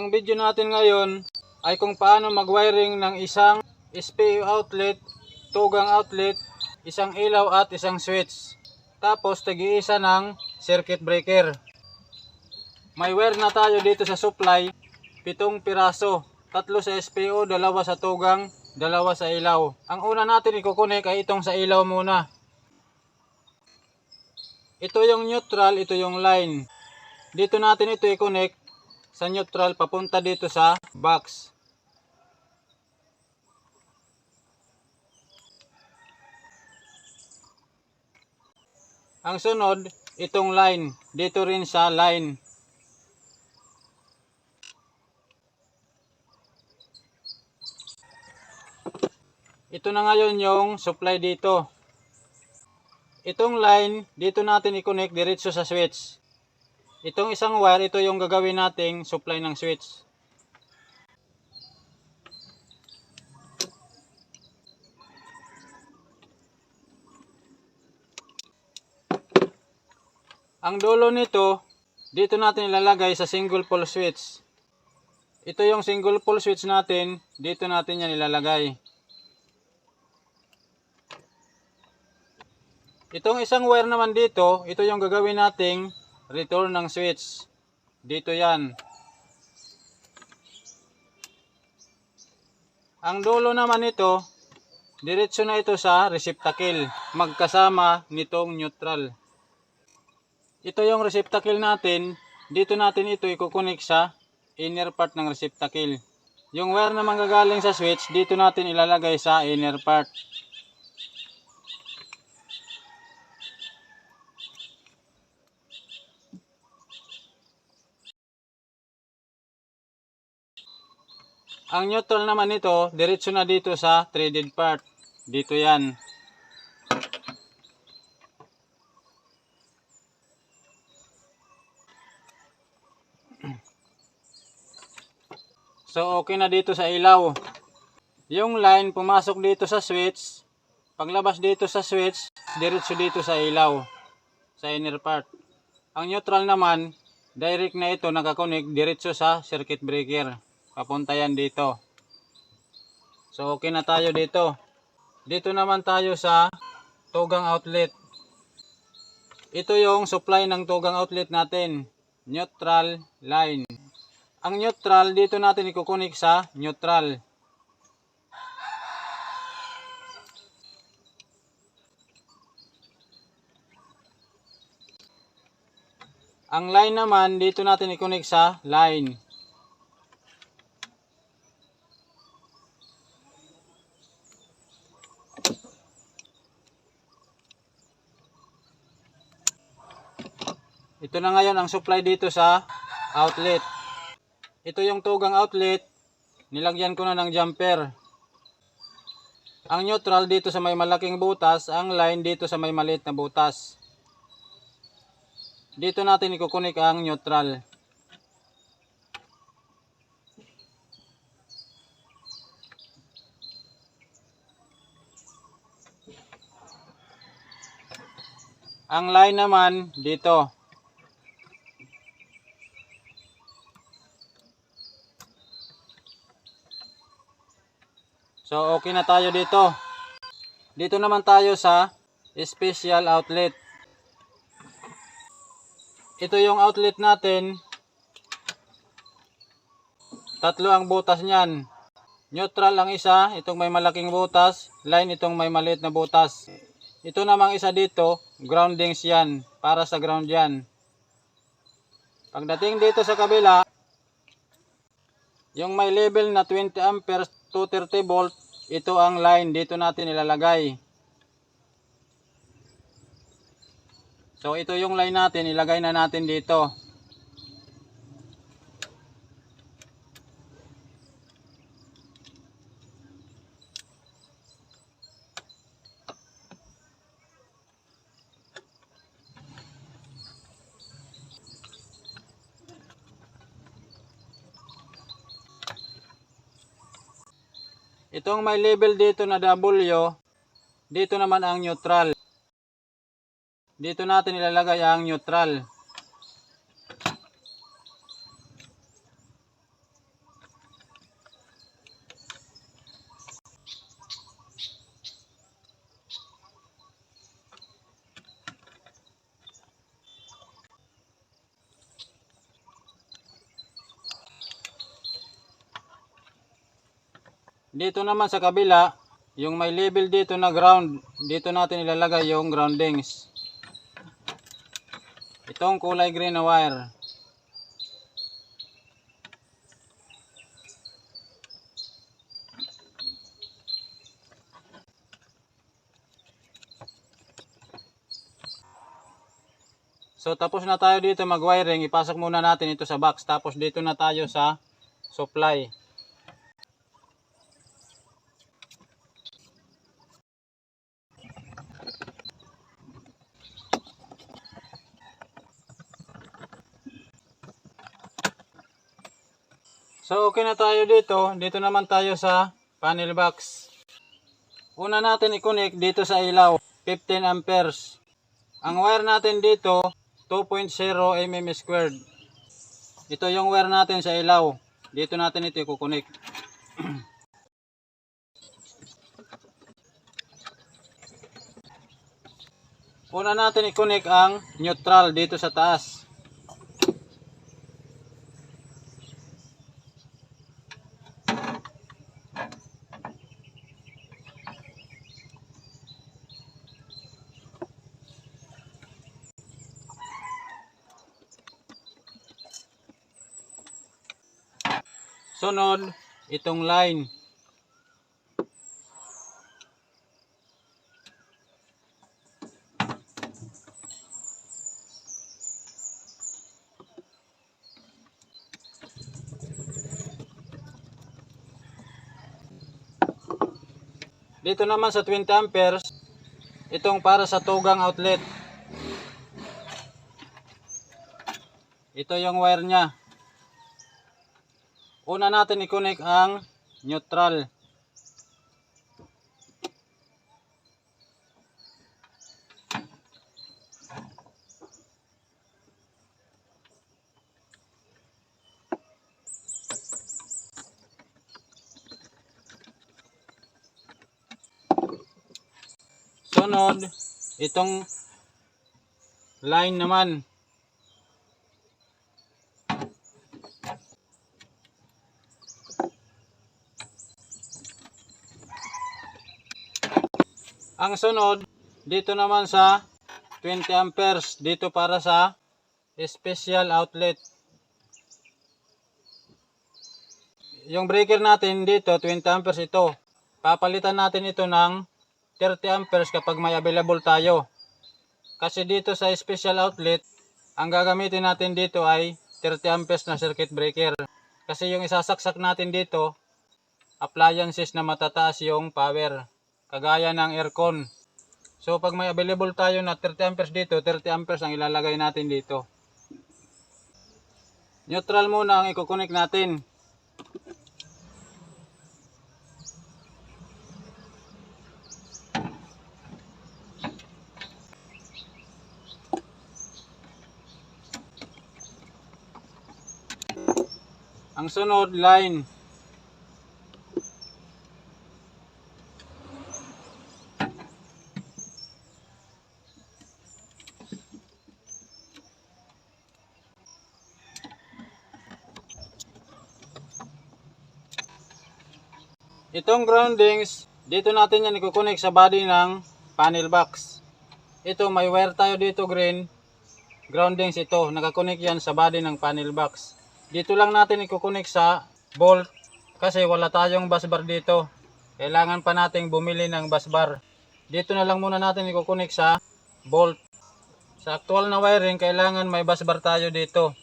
Ang video natin ngayon ay kung paano mag-wiring ng isang SPU outlet, tugang outlet, isang ilaw at isang switch. Tapos tagi-isa ng circuit breaker. May wire na tayo dito sa supply, pitong piraso. Tatlo sa SPO, dalawa sa tugang, dalawa sa ilaw. Ang una natin ikukunik ay itong sa ilaw muna. Ito yung neutral, ito yung line. Dito natin ito i-connect sa neutral papunta dito sa box. Ang sunod, itong line. Dito rin sa line. Ito na ngayon yung supply dito. Itong line, dito natin i-connect diretso sa switch. Itong isang wire, ito yung gagawin nating supply ng switch. Ang dulo nito, dito natin ilalagay sa single pole switch. Ito yung single pole switch natin, dito natin yan ilalagay. Itong isang wire naman dito, ito yung gagawin nating return ng switch. Dito yan. Ang dulo naman ito, diretso na ito sa receptacle, magkasama nitong neutral. Ito yung receptacle natin, dito natin ito ikukunik sa inner part ng receptacle. Yung wire na manggagaling sa switch, dito natin ilalagay sa inner part. Ang neutral naman nito, diretso na dito sa threaded part. Dito yan. So okay na dito sa ilaw. Yung line pumasok dito sa switch. Paglabas dito sa switch, diretso dito sa ilaw. Sa inner part. Ang neutral naman, direct na ito nakakonek diretso sa circuit breaker. Papunta yan dito. So okay na tayo dito. Dito naman tayo sa tugang outlet. Ito yung supply ng tugang outlet natin. Neutral line. Ang neutral dito natin ikukunik sa neutral. Ang line naman dito natin ikunik sa line. Ito na ngayon ang supply dito sa outlet. Ito yung tugang outlet. Nilagyan ko na ng jumper. Ang neutral dito sa may malaking butas, ang line dito sa may maliit na butas. Dito natin ikukunik ang neutral. Ang line naman dito. So okay na tayo dito. Dito naman tayo sa special outlet. Ito yung outlet natin. Tatlo ang butas niyan. Neutral ang isa, itong may malaking butas. Line itong may maliit na butas. Ito namang isa dito, groundings yan. Para sa ground yan. Pagdating dito sa kabila, yung may level na 20 amperes 230 volt, ito ang line dito natin ilalagay. So ito yung line natin, ilagay na natin dito. Itong may label dito na W, dito naman ang neutral. Dito natin ilalagay ang neutral. Dito naman sa kabila, yung may label dito na ground, dito natin ilalagay yung groundings. Itong kulay green na wire. So tapos na tayo dito mag-wiring, ipasok muna natin ito sa box. Tapos dito na tayo sa supply. So okay na tayo dito. Dito naman tayo sa panel box. Una natin i-connect dito sa ilaw, 15 amperes. Ang wire natin dito, 2.0 mm squared. Ito yung wire natin sa ilaw. Dito natin ito i-connect. Una natin i-connect ang neutral dito sa taas. Sunod, itong line. Dito naman sa 20 amperes, itong para sa tugang outlet. Ito yung wire niya. Una natin i-connect ang neutral. Sunod, itong line naman. Ang sunod, dito naman sa 20 amperes, dito para sa special outlet. Yung breaker natin dito, 20 amperes ito. Papalitan natin ito ng 30 amperes kapag may available tayo. Kasi dito sa special outlet, ang gagamitin natin dito ay 30 amperes na circuit breaker. Kasi yung isasaksak natin dito, appliances na matataas yung power kagaya ng aircon. So pag may available tayo na 30 amperes dito, 30 amperes ang ilalagay natin dito. Neutral muna ang i-connect natin. Ang sunod line Itong groundings, dito natin yan i-connect sa body ng panel box. Ito, may wire tayo dito green. Groundings ito, nakakonect yan sa body ng panel box. Dito lang natin i-connect sa bolt kasi wala tayong bus bar dito. Kailangan pa nating bumili ng bus bar. Dito na lang muna natin i-connect sa bolt. Sa actual na wiring, kailangan may bus bar tayo dito.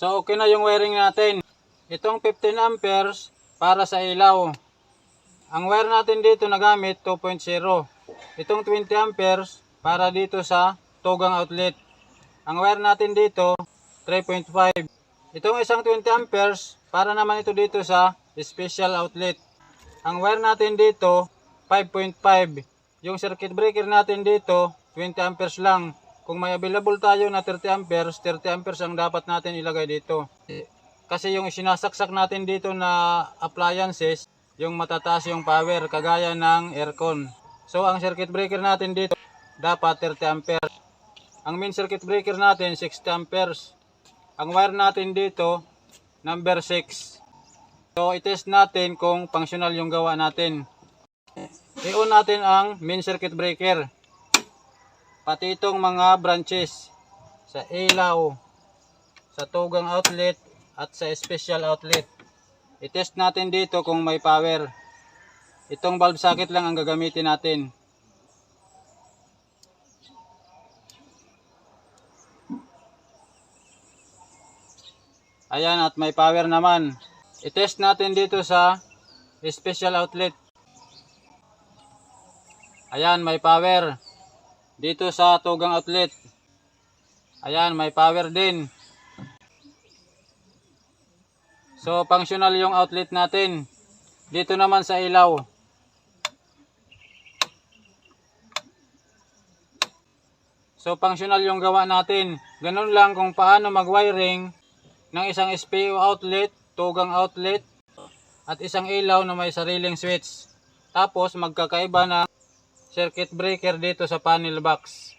So okay na yung wiring natin. Itong 15 amperes para sa ilaw. Ang wire natin dito na gamit 2.0. Itong 20 amperes para dito sa tugang outlet. Ang wire natin dito 3.5. Itong isang 20 amperes para naman ito dito sa special outlet. Ang wire natin dito 5.5. Yung circuit breaker natin dito 20 amperes lang. Kung may available tayo na 30 amperes, 30 amperes ang dapat natin ilagay dito. Kasi yung sinasaksak natin dito na appliances, yung matataas yung power, kagaya ng aircon. So, ang circuit breaker natin dito, dapat 30 amperes. Ang main circuit breaker natin, 60 amperes. Ang wire natin dito, number 6. So, itest natin kung functional yung gawa natin. I-on natin ang main circuit breaker. Pati itong mga branches sa ilaw, sa tugang outlet, at sa special outlet. I-test natin dito kung may power. Itong bulb socket lang ang gagamitin natin. Ayan at may power naman. I-test natin dito sa special outlet. Ayan may power. Dito sa tugang outlet. Ayan may power din. So, functional yung outlet natin. Dito naman sa ilaw. So, functional yung gawa natin. Ganun lang kung paano mag-wiring ng isang SPO outlet, tugang outlet, at isang ilaw na may sariling switch. Tapos, magkakaiba ng circuit breaker dito sa panel box.